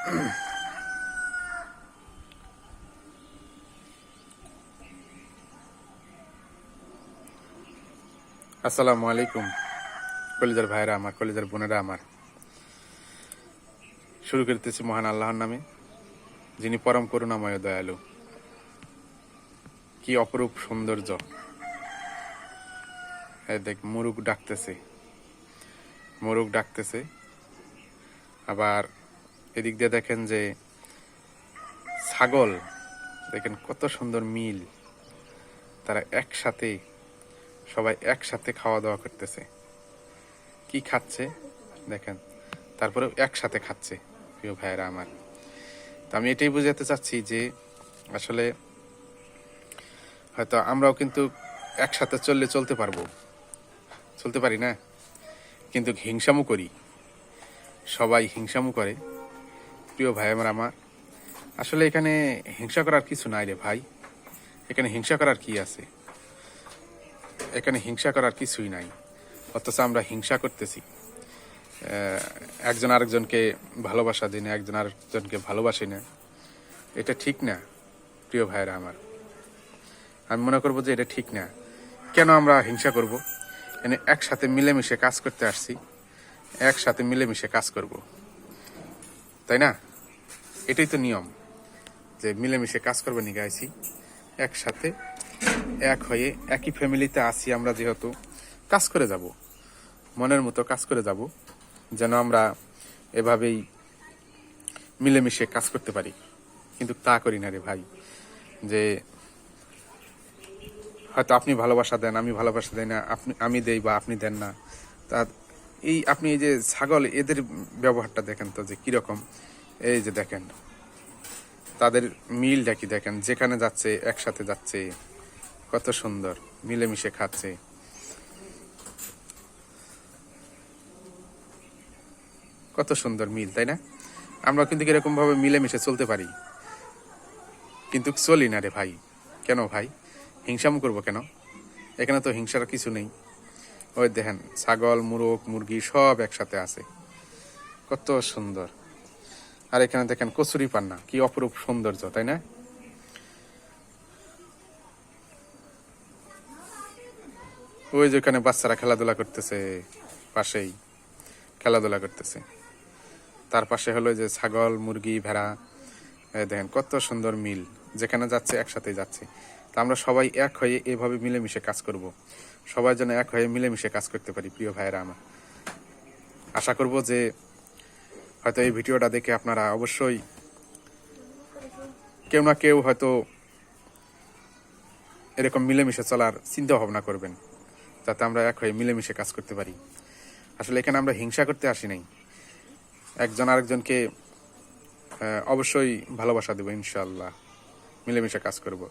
আসসালামু আলাইকুম, কলেজের ভাইরা আমার, কলেজের বোনেরা আমার। শুরু করতেছি মহান আল্লাহর নামে, যিনি পরম করুণাময় দয়ালু। কি অপরূপ সৌন্দর্য। দেখ মুরুক ডাকতেছে মুরুক ডাকতেছে, আবার এদিক দিয়ে দেখেন যে ছাগল, দেখেন কত সুন্দর মিল। তারা একসাথে, সবাই একসাথে খাওয়া দাওয়া করতেছে। কি খাচ্ছে? দেখেন তারপরে একসাথে খাচ্ছে, প্রিয় ভাইয়েরা আমার। তো আমি এটাই বোঝাতে চাচ্ছি যে আসলে হয়তো আমরাও কিন্তু একসাথে চললে চলতে পারব। চলতে পারি না? কিন্তু হিংসামু করি। সবাই হিংসামু করে। প্রিয় ভাই, আমার আমার। আসলে এখানে হিংসা করার কিছু নাই রে ভাই। এখানে হিংসা করার কি আছে? এখানে হিংসা করার কিছুই নাই। অথচ আমরা হিংসা করতেছি। একজন আরেকজনকে ভালোবাসা দিই না একজন আরেকজনকে ভালোবাসি না। এটা ঠিক না, প্রিয় ভাইয়েরা আমার। আমি মনে করব যে এটা ঠিক না। কেন আমরা হিংসা করব? এনে একসাথে মিলেমিশে কাজ করতে আসছি। একসাথে মিলেমিশে কাজ করব। তাই না? এটাই তো নিয়ম, যে মিলেমিশে কাজ করবে নিয়ে গাইছি একসাথে, এক হয়ে একই ফ্যামিলিতে আসি আমরা যেহেতু, কাজ করে যাব। মনের মতো কাজ করে যাব, যেন আমরা এভাবেই মিলেমিশে কাজ করতে পারি। কিন্তু তা করি না রে ভাই, যে হয়তো আপনি ভালোবাসা দেন, আমি ভালোবাসা দেই না, আপনি, আমি দেই বা আপনি দেন না, তা এই আপনি এই যে ছাগল, এদের ব্যবহারটা দেখেন তো যে কীরকম। এই যে দেখেন, তাদের মিলটা কি দেখেন? যেখানে যাচ্ছে, একসাথে যাচ্ছে, কত সুন্দর, মিলেমিশে খাচ্ছে। কত সুন্দর মিল, তাই না? আমরা কিন্তু এরকম ভাবে মিলেমিশে চলতে পারি। কিন্তু চলি না রে ভাই। কেন ভাই? হিংসাম করব কেন? এখানে তো হিংসার কিছু নেই। ওই দেখেন, ছাগল, মুরগ, মুরগি সব একসাথে আছে। কত সুন্দর। আর এখানে দেখেন, কচুরি পান্না, কি অপরূপ সৌন্দর্য, তাই না? ওই যে ওখানে বাচ্চারা খেলাধুলা করতেছে, পাশেই খেলাধুলা করতেছে। তার পাশে হলো যে ছাগল, মুরগি, ভেড়া দেখেন, কত সুন্দর মিল। যেখানে যাচ্ছে একসাথে যাচ্ছে। তা আমরা সবাই এক হয়ে এভাবে মিলেমিশে কাজ করব। সবাই যেন এক হয়ে মিলেমিশে কাজ করতে পারি, প্রিয় ভাইয়েরা আমার। আশা করব যে হয়তো এই ভিডিওটা দেখে আপনারা অবশ্যই কেউ না কেউ হয়তো এরকম মিলেমিশে চলার চিন্তা ভাবনা করবেন, যাতে আমরা এক হয়ে মিলেমিশে কাজ করতে পারি। আসলে এখানে আমরা হিংসা করতে আসি নাই। একজন আরেকজনকে অবশ্যই ভালোবাসা দেবো ইনশাল্লাহ মিলেমিশে কাজ করব।